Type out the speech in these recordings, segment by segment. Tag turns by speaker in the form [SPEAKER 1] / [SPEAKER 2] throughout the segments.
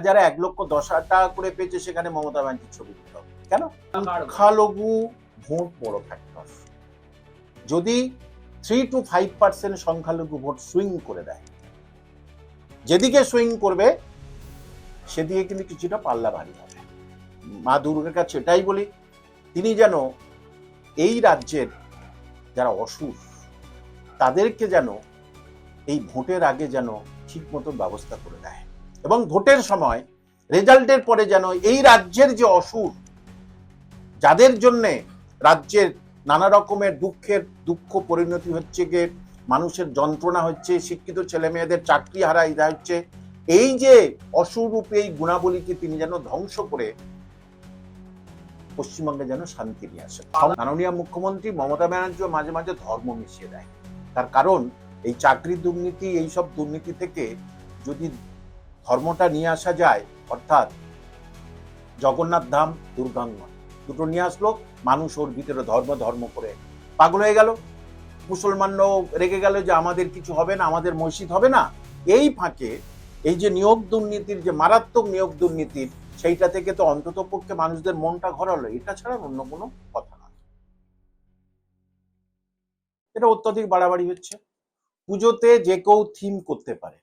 [SPEAKER 1] যারা এক লক্ষ দশ হাজার টাকা করে পেয়েছে সেখানে মমতা ব্যানার্জির ছবি দিতে হবে কেন সংখ্যালঘু ভোট বড় ফ্যাক্টর যদি থ্রি টু ফাইভ পার্সেন্ট সংখ্যালঘু ভোট সুইং করে দেয় যেদিকে সুইং করবে সেদিকে কিন্তু কিছুটা পাল্লা ভারী হবে। মা দুর্গার কাছে এটাই বলি তিনি যেন এই রাজ্যের যারা অসুর তাদেরকে যেন এই ভোটের আগে যেন ঠিক মতন ব্যবস্থা করে দেয়। এবং ভোটের সময় রেজাল্টের পরে যেন এই রাজ্যের যে অসুর, যাদের জন্য রাজ্যের নানা রকমের দুঃখের দুঃখ পরিণতি হচ্ছে গিয়ে মানুষের যন্ত্রণা হচ্ছে, শিক্ষিত ছেলে মেয়েদের চাকরি হারা ইদা হচ্ছে, এই যে অসুরূপে এই গুণাবলীকে তিনি যেন ধ্বংস করে পশ্চিমবঙ্গে যেন শান্তি নিয়ে আসে মাননীয় মুখ্যমন্ত্রী মমতা ব্যানার্জি মাঝে মাঝে ধর্ম মিশিয়ে দেয়। তার কারণ এই চাকরি দুর্নীতি, এই সব দুর্নীতি থেকে যদি ধর্মটা নিয়ে আসা যায়, অর্থাৎ জগন্নাথ ধাম দুর্গাঙ্গ দুটো নিয়ে আসলো, মানুষ ওর ভিতরে ধর্ম ধর্ম করে পাগল হয়ে গেল। মুসলমানরাও রেগে গেল যে আমাদের কিছু হবে না, আমাদের মসজিদ হবে না। এই ফাঁকে এই যে নিয়োগ দুর্নীতির যে মারাত্মক নিয়োগ দুর্নীতির, সেইটা থেকে তো অন্তত পক্ষে মানুষদের মনটা ঘরালো। এটা ছাড়া অন্য কোনো কথা না এটা অত্যাধিক বাড়াবাড়ি হচ্ছে। পুজোতে যে কেউ থিম করতে পারে।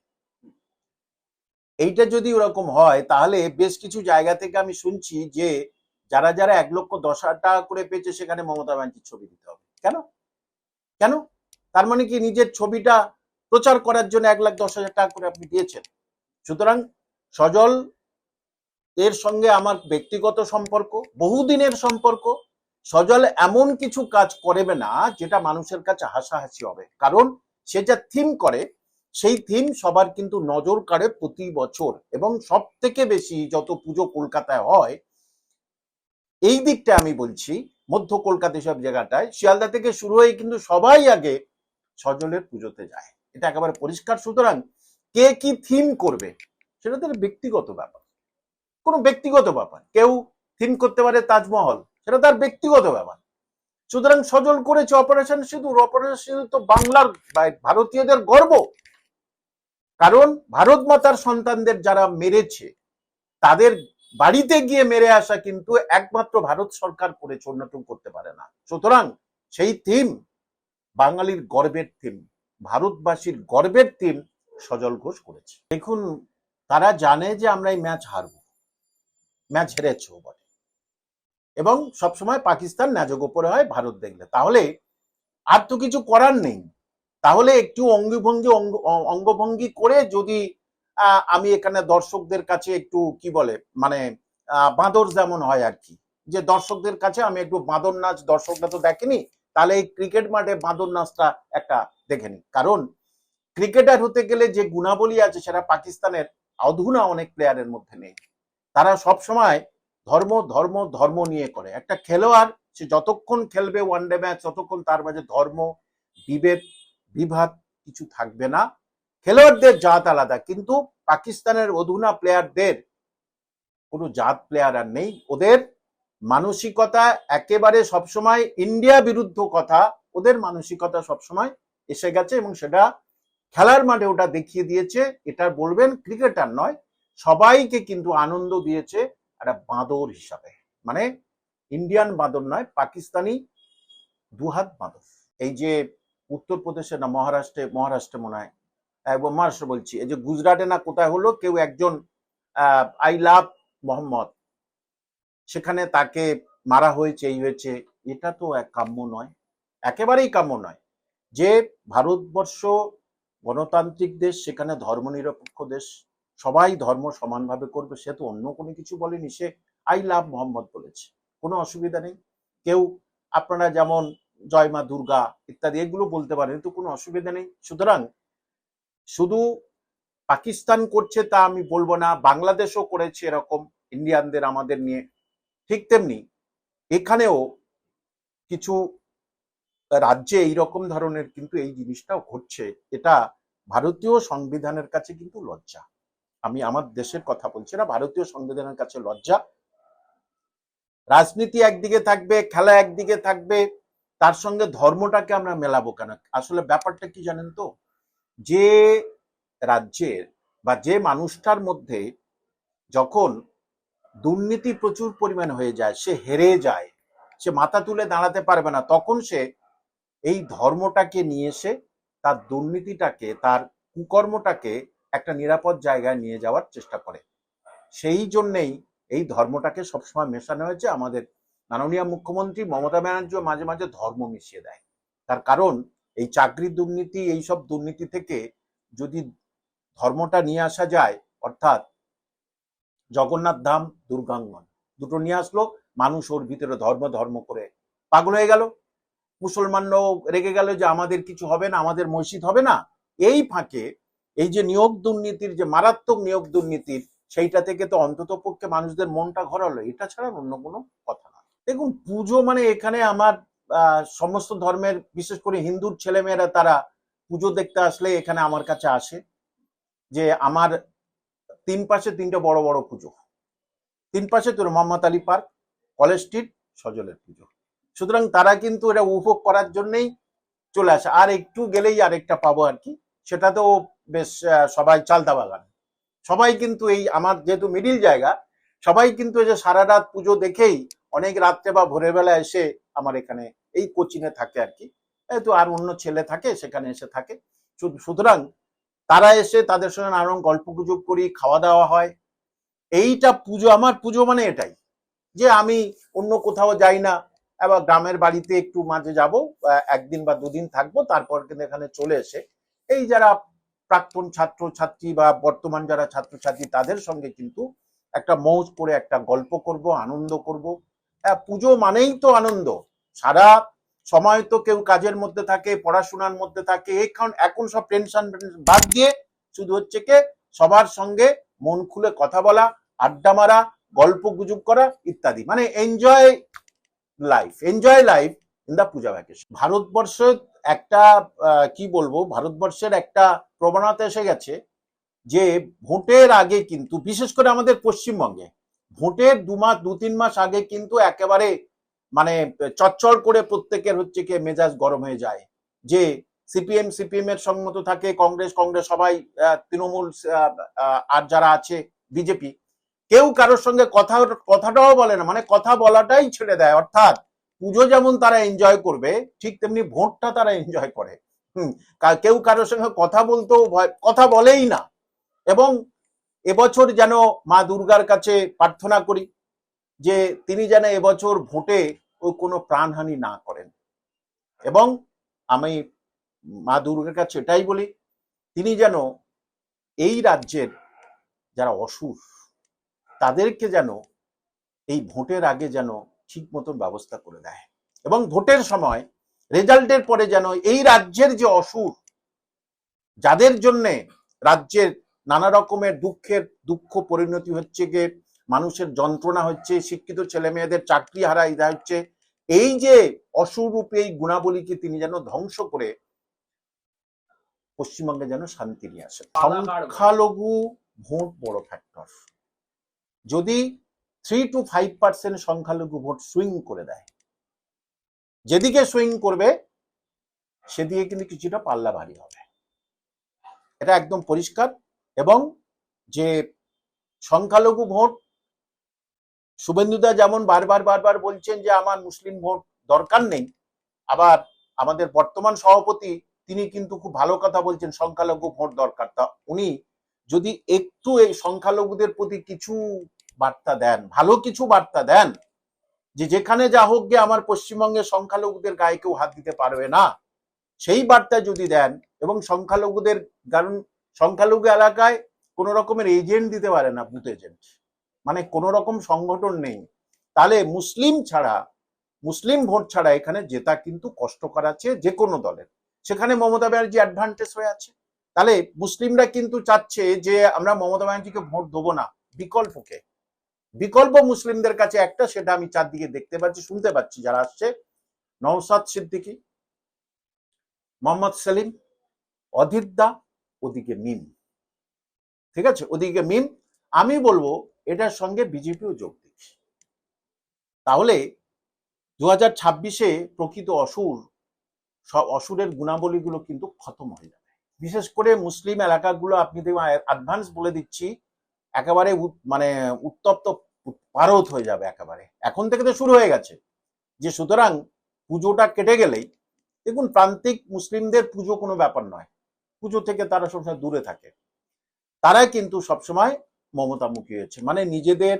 [SPEAKER 1] এইটা যদি ওরকম হয়, তাহলে বেশ কিছু জায়গা থেকে আমি শুনছি যে যারা যারা এক লক্ষ দশ হাজার টাকা করে পেয়েছে, সেখানে মমতা ব্যানার্জির ছবি দিতে হবে। কেন? কেন? তার মানে কি নিজের ছবিটা প্রচার করার জন্য এক লাখ দশ হাজার টাকা করে আপনি দিয়েছেন? সুতরাং সজল এর সঙ্গে আমার ব্যক্তিগত সম্পর্ক, বহুদিনের সম্পর্ক, সজল এমন কিছু কাজ করবে না, যেটা মানুষের কাছে হাসাহাসি হবে। কারণ সে যা থিম করে সেই থিম সবার কিন্তু নজর কাড়ে প্রতি বছর এবং সব থেকে বেশি যত পুজো কলকাতায় হয়, এই দিকটা আমি বলছি, মধ্য কলকাতা সব জায়গাটায়। শিয়ালদা থেকে শুরু হয়ে কিন্তু সবাই আগে সজলের পুজোতে যায়। এটা একেবারে পরিষ্কার। সুতরাং কে কি থিম করবে, সেটা তার ব্যক্তিগত ব্যাপার। কোনো ব্যক্তিগত ব্যাপার। কেউ থিম করতে পারে তাজমহল, সেটা তার ব্যক্তিগত ব্যাপার। সুতরাং সজল করেছে অপারেশন সিঁদুর। অপারেশন সিঁদুর তো বাংলার, ভারতীয়দের গর্ব। কারণ ভারত মাতার সন্তানদের যারা মেরেছে, তাদের বাড়িতে গিয়ে মেরে আসা কিন্তু একমাত্র ভারত সরকার করেছে অন্য করতে পারে না। সুতরাং সেই থিম বাঙালির গর্বের থিম ভারতবাসীর গর্বের থিম সজল ঘোষ করেছে। দেখুন, তারা জানে যে আমরা এই ম্যাচ হারব ম্যাচ হেরেছেও বটে। এবং সবসময় পাকিস্তান ন্যাজক ওপরে হয়, ভারত দেখলে। তাহলে আর তো কিছু করার নেই। তাহলে একটু অঙ্গভঙ্গি অঙ্গভঙ্গি করে যদি আমি এখানে দর্শকদের কাছে একটু কি বলে মানে বাঁদর যেমন হয় আর কি। যে দর্শকদের কাছে আমি একটু বাঁদর নাচ দর্শকরা তো দেখেনি, তাহলে এই ক্রিকেট মাঠে বাঁদর নাচটা একটা দেখে নি কারণ, ক্রিকেটার হতে গেলে যে গুণাবলী আছে সেটা পাকিস্তানের অধুনা অনেক প্লেয়ারের মধ্যে নেই। তারা সব সময় ধর্ম ধর্ম ধর্ম নিয়ে করে। একটা খেলোয়াড়, সে যতক্ষণ খেলবে ওয়ানডে ম্যাচ ততক্ষণ তার মাঝে ধর্ম, বিভেদ বিভাদ কিছু থাকবে না। খেলোয়াড়দের জাত আলাদা, কিন্তু পাকিস্তানের অধুনা প্লেয়ারদের কোনো জাত প্লেয়ার আর নেই। ওদের মানসিকতা একেবারে সবসময় ইন্ডিয়া বিরুদ্ধ কথা, ওদের মানসিকতা সবসময় এসে গেছে এবং সেটা খেলার মাঠে ওটা দেখিয়ে দিয়েছে। এটা বলবেন ক্রিকেটার নয়, সবাইকে কিন্তু আনন্দ দিয়েছে একটা বাঁদর হিসাবে। মানে ইন্ডিয়ান বাঁদর নয়, পাকিস্তানি দুহাত বাঁদর। এই যে উত্তরপ্রদেশে না, মহারাষ্ট্রে মহারাষ্ট্রে মনে হয়। এবং মহারাষ্ট্র বলছি, এই যে গুজরাটে না কোথায় হলো, কেউ একজন আই লাভ মোহাম্মদ। সেখানে তাকে মারা হয়েছে, এই হয়েছে। এটা তো এক কাম্য নয়, একেবারেই কাম্য নয়। যে ভারতবর্ষ গণতান্ত্রিক দেশ, সেখানে ধর্মনিরপেক্ষ দেশ, সবাই ধর্ম সমানভাবে করবে, সে তো অন্য কোনো কিছু বলেনি, সে আই লাভ মোহাম্মদ বলেছে। কোনো অসুবিধা নেই। কেউ, আপনারা যেমন জয় মা দুর্গা ইত্যাদি, এগুলো বলতে পারেন তো কোনো অসুবিধা নেই। সুতরাং শুধু পাকিস্তান করছে তা আমি বলব না, বাংলাদেশও করেছে এরকম ইন্ডিয়ানদের আমাদের নিয়ে। ঠিক তেমনি এখানেও কিছু রাজ্যে এই রকম ধরনের কিন্তু এই জিনিসটাও ঘটছে। এটা ভারতীয় সংবিধানের কাছে কিন্তু লজ্জা। আমি আমার দেশের কথা বলছি না, ভারতীয় সংবিধানের কাছে লজ্জা। রাজনীতি একদিকে থাকবে, খেলা একদিকে থাকবে তার সঙ্গে ধর্মটাকে আমরা মেলাবো কেন? আসলে ব্যাপারটা কি জানেন তো? যে রাজ্যের বা যে মানুষটার মধ্যে যখন দুর্নীতি প্রচুর পরিমাণ হয়ে যায়, সে হেরে যায়, সে মাথা তুলে দাঁড়াতে পারবে না, তখন সে এই ধর্মটাকে নিয়ে এসে তার দুর্নীতিটাকে, তার কুকর্মটাকে একটা নিরাপদ জায়গায় নিয়ে যাওয়ার চেষ্টা করে। সেই জন্যেই এই ধর্মটাকে সবসময় মেশানো হয়েছে আমাদের মাননীয় মুখ্যমন্ত্রী মমতা ব্যানার্জিও মাঝে মাঝে ধর্ম মিশিয়ে দেয়। তার কারণ, এই চাকরি দুর্নীতি, এই সব দুর্নীতি থেকে যদি ধর্মটা নিয়ে আসা যায়, অর্থাৎ জগন্নাথ ধাম, দুর্গাঙ্গন, দুটো নিয়ে আসলো, মানুষ ওর ভিতরে ধর্ম ধর্ম করে পাগল হয়ে গেল। মুসলমানরাও রেগে গেল যে আমাদের কিছু হবে না, আমাদের মসজিদ হবে না। এই ফাঁকে এই যে নিয়োগ দুর্নীতির, যে মারাত্মক নিয়োগ দুর্নীতির, সেইটা থেকে তো অন্তত পক্ষে মানুষদের মনটা ঘরালো। এটা ছাড়া অন্য কোনো কথা। দেখুন, পুজো মানে এখানে আমার সমস্ত ধর্মের, বিশেষ করে হিন্দুর ছেলেমেয়েরা তারা পুজো দেখতে আসলে এখানে আমার কাছে আসে। যে আমার তিন পাশে তিনটে বড় বড় পুজো। তিন পাশে তোর Mohammad Ali park, college street, সজলের পুজো। সুতরাং তারা কিন্তু এটা উপভোগ করার জন্যই চলে আসে। আর একটু গেলেই আরেকটা পাবো আর কি। সেটাতেও বেশ সবাই চালতা বাগান। সবাই কিন্তু এই, আমার যেহেতু মিডিল জায়গা, সবাই কিন্তু এই যে সারা রাত পুজো দেখেই অনেক রাত্রে বা ভোরের বেলা এসে আমার এখানে এই কোচিনে থাকে আর কি। তো আর অন্য ছেলে থাকে, সেখানে এসে থাকে। সুতরাং তারা এসে তাদের সঙ্গে নানান গল্প গুজব করি খাওয়া দাওয়া হয়। এইটা পুজো, আমার পুজো মানে এটাই যে আমি অন্য কোথাও যাই না এবার গ্রামের বাড়িতে একটু মাঝে যাব একদিন বা দুদিন থাকব, তারপর কিন্তু এখানে চলে এসে এই যারা প্রাক্তন ছাত্র, ছাত্রী বা বর্তমান যারা ছাত্রছাত্রী, তাদের সঙ্গে কিন্তু একটা মৌজ করে একটা গল্প করব, আনন্দ করব। হ্যাঁ পুজো মানেই তো আনন্দ। সারা সময় তো কেউ কাজের মধ্যে থাকে, পড়াশোনার মধ্যে থাকে এখন এখন সব টেনশন বাদ দিয়ে শুধু হচ্ছে কে, সবার সঙ্গে মন খুলে কথা বলা, আড্ডা মারা, গল্প গুজব করা ইত্যাদি। মানে enjoy life enjoy life in the Puja vacation Bharatvarsha একটা কি বলব, ভারতবর্ষের একটা প্রবণতা এসে গেছে যে ভোটের আগে কিন্তু, বিশেষ করে আমাদের পশ্চিমবঙ্গে ভোটের দু মাস, দু তিন মাস আগে কিন্তু একেবারে মানে চচ্চড় করে প্রত্যেকের হচ্ছে কি মেজাজ গরম হয়ে যায়। যে সিপিএম সিপিএম এর সম্মত থাকে, কংগ্রেস কংগ্রেস সবাই তৃণমূল আর যারা আছে, বিজেপি। কেউ কারোর সঙ্গে কথা কথাটাও বলে না মানে কথা বলাটাই ছেড়ে দেয়। অর্থাৎ পুজো যেমন তারা এনজয় করবে, ঠিক তেমনি ভোটটা তারা এনজয় করে। হুম কেউ কারোর সঙ্গে কথা বলতেও ভয়, কথা বলেই না। এবং এবছর যেন মা দুর্গার কাছে প্রার্থনা করি যে তিনি যেন এবছর ভোটে ও কোনো প্রাণহানি না করেন। এবং আমি মা দুর্গার কাছে এটাই বলি, তিনি যেন এই রাজ্যের যারা অসুর, তাদেরকে যেন এই ভোটের আগে যেন ঠিক মতন ব্যবস্থা করে দেয়। এবং ভোটের সময় রেজাল্টের পরে যেন এই রাজ্যের যে অসুর, যাদের জন্যে রাজ্যের নানা রকমের দুঃখের দুঃখ পরিণতি হচ্ছে গিয়ে মানুষের যন্ত্রণা হচ্ছে শিক্ষিত ছেলে মেয়েদের চাকরি হারাই দেওয়া হচ্ছে। এই যে অসুরূপে এই গুণাবলীকে তিনি যেন ধ্বংস করে পশ্চিমবঙ্গে যেন শান্তি নিয়ে আসে সংখ্যালঘু ভোট বড় ফ্যাক্টর যদি থ্রি টু ফাইভ পার্সেন্ট সংখ্যালঘু ভোট সুইং করে দেয় যেদিকে সুইং করবে সেদিকে কিন্তু কিছুটা পাল্লা ভারী হবে। এটা একদম পরিষ্কার। এবং যে সংখ্যালঘু ভোট, শুভেন্দুদা যেমন বারবার বারবার বলছেন যে আমার মুসলিম ভোট দরকার নেই, আবার আমাদের বর্তমান সভাপতি তিনি কিন্তু খুব ভালো কথা বলছেন, সংখ্যালঘু ভোট দরকার। তা উনি যদি একটু এই সংখ্যালঘুদের প্রতি কিছু বার্তা দেন, ভালো কিছু বার্তা দেন, যে যেখানে যা হোক গে আমার পশ্চিমবঙ্গে সংখ্যালঘুদের গায়ে কেউ হাত দিতে পারবে না, সেই বার্তা যদি দেন এবং সংখ্যালঘুদের, কারণ সংখ্যালঘু এলাকায় কোন রকমের এজেন্ট দিতে পারে না বুথ এজেন্ট মানে কোন রকম সংগঠন নেই। তাহলে মুসলিম ছাড়া, মুসলিম ভোট ছাড়া এখানে জেতা কিন্তু কষ্টকর আছে যে কোনো দলের। সেখানে মমতা ব্যানার্জি অ্যাডভান্টেজ হয়ে আছে। তাহলে মুসলিমরা কিন্তু চাচ্ছে যে আমরা মমতা ব্যানার্জিকে ভোট দেবো না, বিকল্পকে। বিকল্প মুসলিমদের কাছে একটা, সেটা আমি চারদিকে দেখতে পাচ্ছি, শুনতে পাচ্ছি যারা আসছে। নওসাদ সিদ্দিকী, মোহাম্মদ সেলিম অধীর দা ওদিকে মিম। ঠিক আছে? ওদিকে মিম, আমি বলব এটার সঙ্গে বিজেপিও যোগ দিক। তাহলে দু হাজার ছাব্বিশে প্রকৃত অসুর সব অসুরের গুণাবলীগুলো কিন্তু খতম হয়ে যাবে। বিশেষ করে মুসলিম এলাকাগুলো, আপনি অ্যাডভান্স বলে দিচ্ছি, একেবারে মানে উত্তপ্ত পারত হয়ে যাবে একেবারে। এখন থেকে তো শুরু হয়ে গেছে যে সুতরাং পুজোটা কেটে গেলেই, দেখুন, প্রান্তিক মুসলিমদের পুজো কোনো ব্যাপার নয়। পুজো থেকে তারা সবসময় দূরে থাকে। তারাই কিন্তু সবসময় মমতামুখী হয়েছে। মানে নিজেদের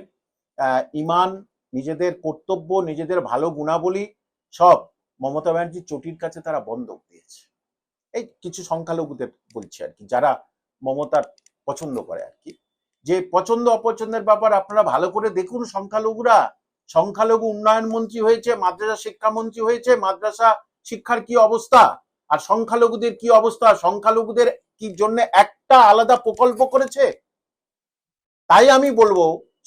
[SPEAKER 1] ইমান, নিজেদের কর্তব্য, নিজেদের ভালো গুণাবলী সব মমতা ব্যানার্জির চটির কাছে তারা বন্ধক দিয়েছে। এই কিছু সংখ্যালঘুদের বলছি আর কি, যারা মমতার পছন্দ করে আর কি। যে পছন্দ অপছন্দের ব্যাপার আপনারা ভালো করে দেখুন সংখ্যালঘুরা। সংখ্যালঘু উন্নয়ন মন্ত্রী হয়েছে, মাদ্রাসা শিক্ষামন্ত্রী হয়েছে, মাদ্রাসা শিক্ষার কি অবস্থা? আর সংখ্যালঘুদের কি অবস্থা? সংখ্যালঘুদের কি জন্য একটা আলাদা প্রকল্প করেছে? তাই আমি বলব,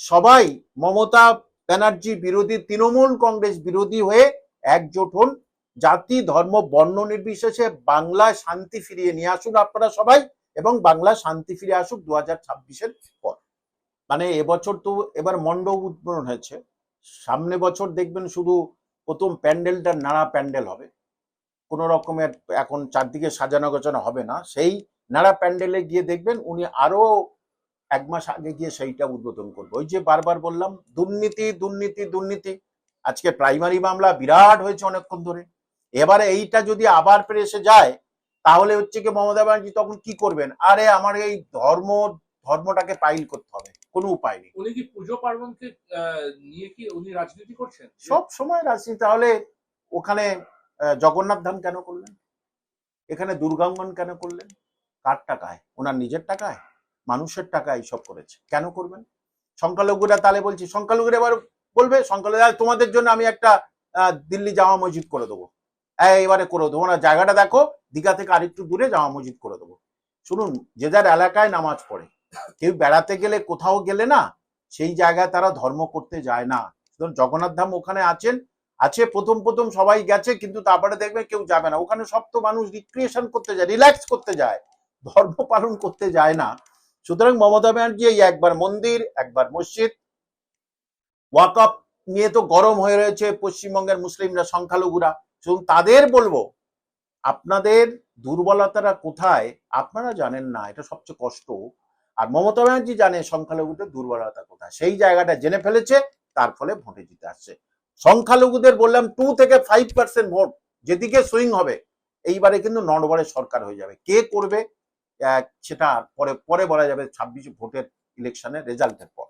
[SPEAKER 1] সবাই মমতা ব্যানার্জি বিরোধী, তৃণমূল কংগ্রেস বিরোধী হয়ে একজোট হন। জাতি, ধর্ম, বর্ণ নির্বিশেষে বাংলায় শান্তি ফিরিয়ে নিয়ে আসুন আপনারা সবাই এবং বাংলা শান্তি ফিরে আসুক দু হাজার ছাব্বিশের পর। মানে এবছর তো এবার মণ্ডপ উদ্বোধন হয়েছে। সামনে বছর দেখবেন শুধু প্রথম প্যান্ডেলটা নানা প্যান্ডেল হবে। কোন রকমের এখন চারদিকে সাজানো গোছানো হবে না। সেই নাড়া প্যান্ডেলে গিয়ে দেখবেন উনি আরও এক মাস আগে গিয়ে সেইটা উদ্বোধন করবে। ওই যে বারবার বললাম দুর্নীতি দুর্নীতি দুর্নীতি। আজকে প্রাইমারি মামলা বিরাট হয়েছে অনেকক্ষণ ধরে। এবারে এইটা যদি আবার ফিরে এসে যায় তাহলে হচ্ছে কি মমতা ব্যানার্জি তখন কি করবেন? আরে আমার এই ধর্ম ধর্মটাকে পাইল করতে হবে কোনো উপায় নেই।
[SPEAKER 2] উনি কি পুজো পার্বণকে নিয়ে কি উনি রাজনীতি করছেন?
[SPEAKER 1] সব সময় রাজনীতি তাহলে ওখানে জগন্নাথ ধাম কেন করলেন? এখানে দুর্গাঙ্গন কেন করলেন? কার টাকায়? ওনার নিজের টাকায়? মানুষের টাকায় এইসব করেছে। কেন করবেন? সংখ্যালঘুরা তাহলে বলছি সংখ্যালঘুরা এবার বলবে সংখ্যালঘু তোমাদের জন্য আমি একটা দিল্লি জামা মসজিদ করে দেবো। এই, এবারে করে দেবো। না জায়গাটা দেখো দীঘা থেকে আরেকটু দূরে জামা মসজিদ করে দেবো। শুনুন যে যার এলাকায় নামাজ পড়ে কেউ বেড়াতে গেলে কোথাও গেলে না সেই জায়গায় তারা ধর্ম করতে যায় না। জগন্নাথ ধাম ওখানে আছেন আছে, প্রথম প্রথম সবাই গেছে, কিন্তু তারপরে দেখবে কেউ যাবে না। ওখানে সব তো মানুষ রিক্রিয়েশন করতে যায় রিল্যাক্স করতে যায়, ধর্ম পালন করতে যায় না। সুতরাং মমতা ব্যানার্জি এই একবার মন্দির, একবার মসজিদ ওয়াকআপ নিয়ে তো গরম হয়ে রয়েছে পশ্চিমবঙ্গের মুসলিমরা, সংখ্যালঘুরা। শুধু তাদের বলব, আপনাদের দুর্বলতারা কোথায় আপনারা জানেন না, এটা সবচেয়ে কষ্ট। আর মমতা ব্যানার্জি জানে সংখ্যালঘুদের দুর্বলতা কোথায়। সেই জায়গাটা জেনে ফেলেছে, তার ফলে ভোটে জিতে আসছে। সংখ্যালঘুদের বললাম টু থেকে ফাইভ পার্সেন্ট ভোট, যেদিকে সুইং হবে। এইবারে কিন্তু নড়বড়ে সরকার হয়ে যাবে। কে করবে? সেটা পরে পরে বলা যাবে ছাব্বিশ ভোটের ইলেকশনের রেজাল্টের পর।